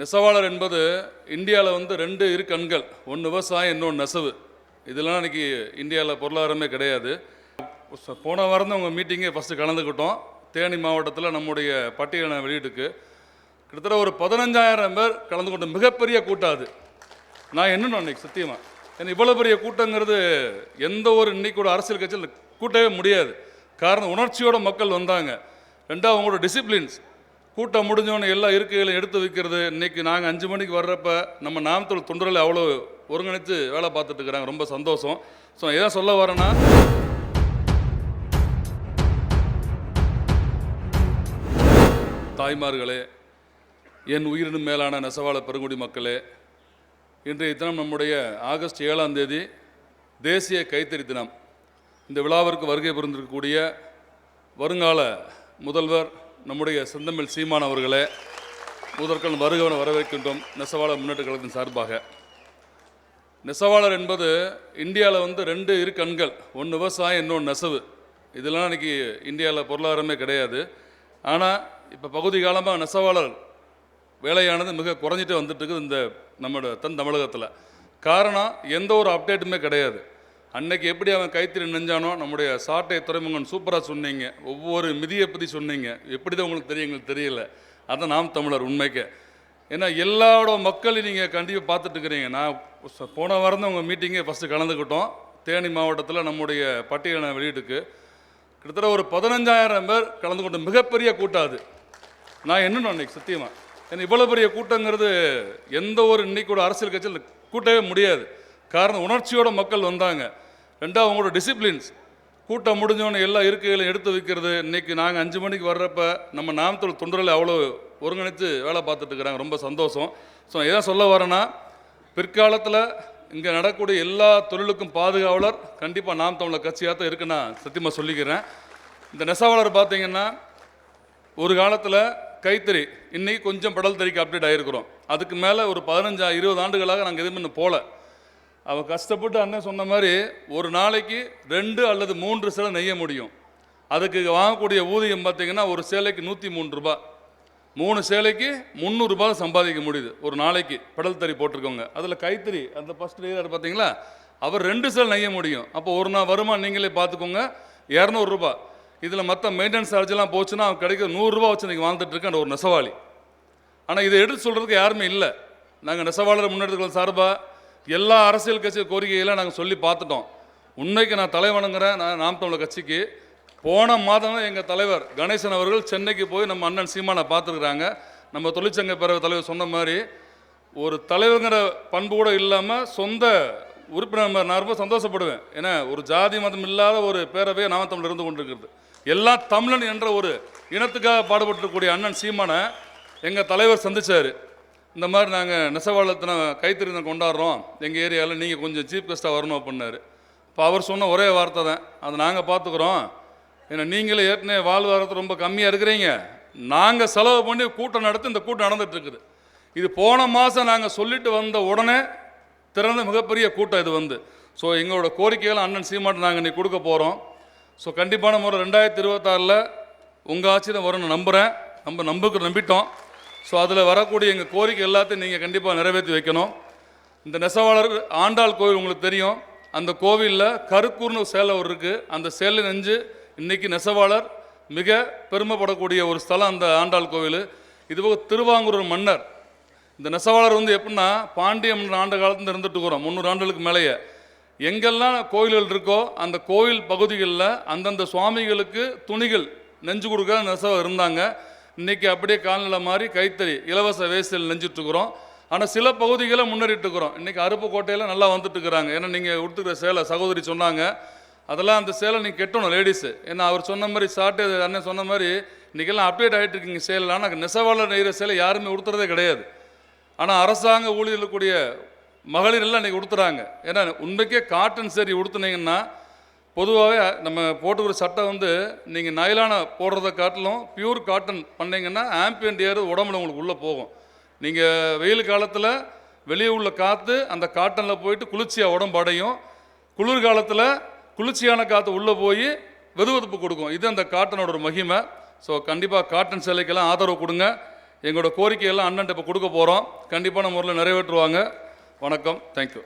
நெசவாளர் என்பது இந்தியாவில் வந்து ரெண்டு இரு கண்கள் ஒன்று விவசாயம் இன்னொன்று நெசவு. இதெல்லாம் இன்றைக்கி இந்தியாவில் பொருளாதாரமே கிடையாது. போன வாரம் தான் உங்கள் மீட்டிங்கே ஃபஸ்ட்டு கலந்துக்கிட்டோம். தேனி மாவட்டத்தில் நம்முடைய பட்டியலின வெளியிட்டுக்கு கிட்டத்தட்ட ஒரு பதினஞ்சாயிரம் பேர் கலந்து கொண்ட மிகப்பெரிய கூட்டம் அது. நான் என்னன்னு அன்னைக்கு சத்தியமாக ஏன்னா இவ்வளோ பெரிய கூட்டங்கிறது எந்த ஒரு இன்னைக்கு அரசியல் கட்சியில் கூட்டவே முடியாது. காரணம் உணர்ச்சியோட மக்கள் வந்தாங்க. ரெண்டாவது அவங்களோட டிசிப்ளின்ஸ் கூட்டம் முடிஞ்சவொடனே எல்லா இருக்கைகளையும் எடுத்து வைக்கிறது. இன்னைக்கு நாங்கள் அஞ்சு மணிக்கு வர்றப்ப நம்ம நாமத்தூர் தொண்டரில் அவ்வளோ ஒருங்கிணைத்து வேலை பார்த்துட்டு இருக்கிறாங்க. ரொம்ப சந்தோஷம். ஸோ எதை சொல்ல வரேன்னா தாய்மார்களே என் உயிரினும் மேலான நெசவாள பெருங்குடி மக்களே இன்றைய தினம் நம்முடைய ஆகஸ்ட் ஏழாம் தேதி தேசிய கைத்தறி தினம். இந்த விழாவிற்கு வருகை புரிந்திருக்கக்கூடிய வருங்கால முதல்வர் நம்முடைய செந்தமிழ் சீமான் அவர்களே முதற்கண் வருகவன வரவேற்கின்றோம் நெசவாளர் முன்னேற்ற கழகத்தின் சார்பாக. நெசவாளர் என்பது இந்தியாவில் வந்து ரெண்டு இரு கண்கள் ஒன்று விவசாயம் இன்னொன்று நெசவு. இதெல்லாம் இன்னைக்கு இந்தியாவில் பொருளாதாரமே கிடையாது. ஆனால் இப்போ பகுதி காலமாக நெசவாளர் வேலையானது மிக குறைஞ்சிட்டு வந்துட்டு இருக்குது இந்த நம்மளோட தன் தமிழகத்தில். காரணம் எந்த ஒரு அப்டேட்டுமே கிடையாது. அன்னைக்கு எப்படி அவன் கைத்தறி நெஞ்சானோ நம்முடைய சாட்டை துறைமுகன் சூப்பராக சொன்னீங்க. ஒவ்வொரு மிதியை பற்றி சொன்னீங்க. எப்படி தான் உங்களுக்கு தெரியும்? எங்களுக்கு தெரியல. அதான் நாம் தமிழர் உண்மைக்கு. ஏன்னா எல்லாரோட மக்களையும் நீங்கள் கண்டிப்பாக பார்த்துட்டு இருக்கிறீங்க. நான் போன வாரம் தான் உங்கள் மீட்டிங்கே ஃபஸ்ட்டு கலந்துக்கிட்டோம். தேனி மாவட்டத்தில் நம்முடைய பட்டியலை வெளியிட்டுக்கு கிட்டத்தட்ட ஒரு பதினஞ்சாயிரம் பேர் கலந்து கொண்ட மிகப்பெரிய கூட்டம் அது. நான் என்ன அன்னைக்கு சத்தியமாக ஏன்னா இவ்வளோ பெரிய கூட்டங்கிறது எந்த ஒரு இன்னைக்கு ஒரு அரசியல் கட்சியில் கூட்டவே முடியாது. காரணம் உணர்ச்சியோட மக்கள் வந்தாங்க. ரெண்டாவது உங்களோட டிசிப்ளின்ஸ் கூட்டம் முடிஞ்சோன்னு எல்லா இருக்கைகளையும் எடுத்து வைக்கிறது. இன்னைக்கு நாங்கள் அஞ்சு மணிக்கு வர்றப்ப நம்ம நாமத்தோட தொண்டரில் அவ்வளோ ஒருங்கிணைத்து வேலை பார்த்துட்டு இருக்கிறாங்க. ரொம்ப சந்தோஷம். ஸோ எதை சொல்ல வரேன்னா பிற்காலத்தில் இங்கே நடக்கக்கூடிய எல்லா தொழிலுக்கும் பாதுகாவலர் கண்டிப்பாக நாம் தமிழர் கட்சியாக தான் இருக்கு நான் சத்தியமாக சொல்லிக்கிறேன். இந்த நெசவாளர் பார்த்தீங்கன்னா ஒரு காலத்தில் கைத்தறி இன்றைக்கி கொஞ்சம் படல் தறிக்கு அப்டேட் ஆகிருக்கிறோம் அதுக்கு மேலே ஒரு பதினஞ்சா இருபது ஆண்டுகளாக நாங்கள் எதுவுமே இன்னும் போகல அவள் கஷ்டப்பட்டு அண்ணன் சொன்ன மாதிரி ஒரு நாளைக்கு ரெண்டு அல்லது மூன்று சிலை நெய்ய முடியும். அதுக்கு வாங்கக்கூடிய ஊதியம் பார்த்தீங்கன்னா ஒரு சேலைக்கு நூற்றி மூணு ரூபா மூணு சேலைக்கு முந்நூறுரூபா சம்பாதிக்க முடியுது. ஒரு நாளைக்கு படல் தறி போட்டிருக்கோங்க அதில் கைத்தறி அந்த ஃபஸ்ட் லேயர் பார்த்தீங்களா? அவர் ரெண்டு சேல் நெய்ய முடியும். அப்போ ஒரு நாள் வருமானம் நீங்களே பார்த்துக்கோங்க. இரநூறுபா இதில் மற்ற மெயின்டெனன்ஸ் சார்ஜெலாம் போச்சுன்னா அவன் கிடைக்க நூறுரூவா வச்சு நீங்கள் வாழ்ந்துட்டு இருக்க ஒரு நெசவாளி. ஆனால் இதை எடுத்து சொல்கிறதுக்கு யாருமே இல்லை. நாங்கள் நெசவாளர் முன்னெடுத்துக்கலாம் சார்பாக எல்லா அரசியல் கட்சி கோரிக்கையெல்லாம் நாங்கள் சொல்லி பார்த்துட்டோம். உண்மைக்கு நான் தலைவனுங்கிறேன் நான் நாம் தமிழர் கட்சிக்கு. போன மாதம் எங்கள் தலைவர் கணேசன் அவர்கள் சென்னைக்கு போய் நம்ம அண்ணன் சீமானை பார்த்துருக்குறாங்க. நம்ம தொழிற்சங்க பேரவை தலைவர் சொன்ன மாதிரி ஒரு தலைவருங்கிற பண்பு கூட இல்லாமல் சொந்த உறுப்பினர் நான் ரொம்ப சந்தோஷப்படுவேன். ஏன்னா ஒரு ஜாதி மதம் இல்லாத ஒரு பேரவையை நாம தமிழ் இருந்து கொண்டிருக்கிறது. எல்லா தமிழன் என்ற ஒரு இனத்துக்காக பாடுபட்டிருக்கக்கூடிய அண்ணன் சீமானை எங்கள் தலைவர் சந்திச்சார். இந்த மாதிரி நாங்கள் நெசவாளத்தின கைத்தறினை கொண்டாடுறோம். எங்கள் ஏரியாவில் நீங்கள் கொஞ்சம் சீப் கெஸ்ட்டாக வரணும் அப்படின்னாரு. இப்போ அவர் சொன்ன ஒரே வார்த்தை தான். அதை நாங்கள் பார்த்துக்குறோம் ஏன்னா நீங்களே ஏற்கனவே வாழ்வாரத்தை ரொம்ப கம்மியாக இருக்கிறீங்க. நாங்கள் செலவு பண்ணி கூட்டம் நடத்தி இந்த கூட்டம் நடந்துகிட்ருக்குது இது போன மாதம் நாங்கள் சொல்லிட்டு வந்த உடனே திறந்த மிகப்பெரிய கூட்டம் இது வந்து. ஸோ எங்களோட கோரிக்கைகள் அண்ணன் சீமாட்டு நாங்கள் இன்னைக்கு கொடுக்க போகிறோம் ஸோ கண்டிப்பான முறை ரெண்டாயிரத்தி இருபத்தாறில் உங்கள் ஆட்சி தான் வரும்னு நம்புகிறேன் நம்ம நம்புக்கு நம்பிட்டோம். ஸோ அதில் வரக்கூடிய எங்கள் கோரிக்கை எல்லாத்தையும் நீங்கள் கண்டிப்பாக நிறைவேற்றி வைக்கணும். இந்த நெசவாளர் ஆண்டாள் கோவில் உங்களுக்கு தெரியும். அந்த கோவிலில் கருக்கூர்னு சேலை ஒரு இருக்குது அந்த சேலை நெஞ்சு இன்றைக்கி நெசவாளர் மிக பெருமைப்படக்கூடிய ஒரு ஸ்தலம் அந்த ஆண்டாள் கோவில். இதுபோக திருவாங்கூர் மன்னர். இந்த நெசவாளர் வந்து எப்படின்னா பாண்டிய மன்னர் ஆண்ட காலத்துல இருந்துட்டு இருக்கிறோம் முந்நூறு ஆண்டுகளுக்கு மேலேயே. எங்கெல்லாம் கோயில்கள் இருக்கோ அந்த கோயில் பகுதிகளில் அந்தந்த சுவாமிகளுக்கு துணிகள் நெஞ்சு கொடுக்க நெசவாளர் இருந்தாங்க. இன்றைக்கி அப்படியே கால்நிலை மாதிரி கைத்தறி இலவச வேஸ்டில் நெஞ்சிட்ருக்குறோம். ஆனால் சில பகுதிகளை முன்னேறிட்டு இருக்கிறோம் அருப்பு அருப்புக்கோட்டையில் நல்லா வந்துட்டு இருக்கிறாங்க ஏன்னா நீங்கள் கொடுத்துருக்க சேலை சகோதரி சொன்னாங்க. அதெல்லாம் அந்த சேலை நீங்கள் கெட்டணும் லேடிஸு ஏன்னா அவர் சொன்ன மாதிரி சாட்டு அண்ணன் சொன்ன மாதிரி இன்றைக்கெல்லாம் அப்டேட் ஆகிட்டு இருக்கீங்க சேலை ஆனால் நெசவாளர் நெய்கிற சேலை யாருமே உடுத்துறதே கிடையாது. ஆனால் அரசாங்க ஊழியர்கள் கூடிய மகளிர் எல்லாம் இன்றைக்கி உடுத்துறாங்க. ஏன்னா உண்மைக்கே காட்டன் சரி உடுத்துனீங்கன்னா பொதுவாகவே நம்ம போட்டுக்கிற சட்டை வந்து நீங்கள் நைலான போடுறத காட்டிலும் பியூர் காட்டன் பண்ணிங்கன்னா ஆம்பியன்ட் ஏர் உடம்புல உங்களுக்கு உள்ளே போகும். நீங்கள் வெயில் காலத்தில் வெளியே உள்ள காற்று அந்த காட்டனில் போயிட்டு குளிர்ச்சியாக உடம்பு அடையும். குளிர் காலத்தில் குளிர்ச்சியான காற்று உள்ளே போய் வெதுவெதுப்பு கொடுக்கும். இது அந்த காட்டனோட ஒரு மகிமை. ஸோ கண்டிப்பாக காட்டன் சிலைக்கெல்லாம் ஆதரவு கொடுங்க. எங்களோட கோரிக்கையெல்லாம் அண்ணன்ட்ட இப்போ கொடுக்க போகிறோம் கண்டிப்பான முறையில் நிறைவேற்றுவாங்க. வணக்கம். தேங்க்யூ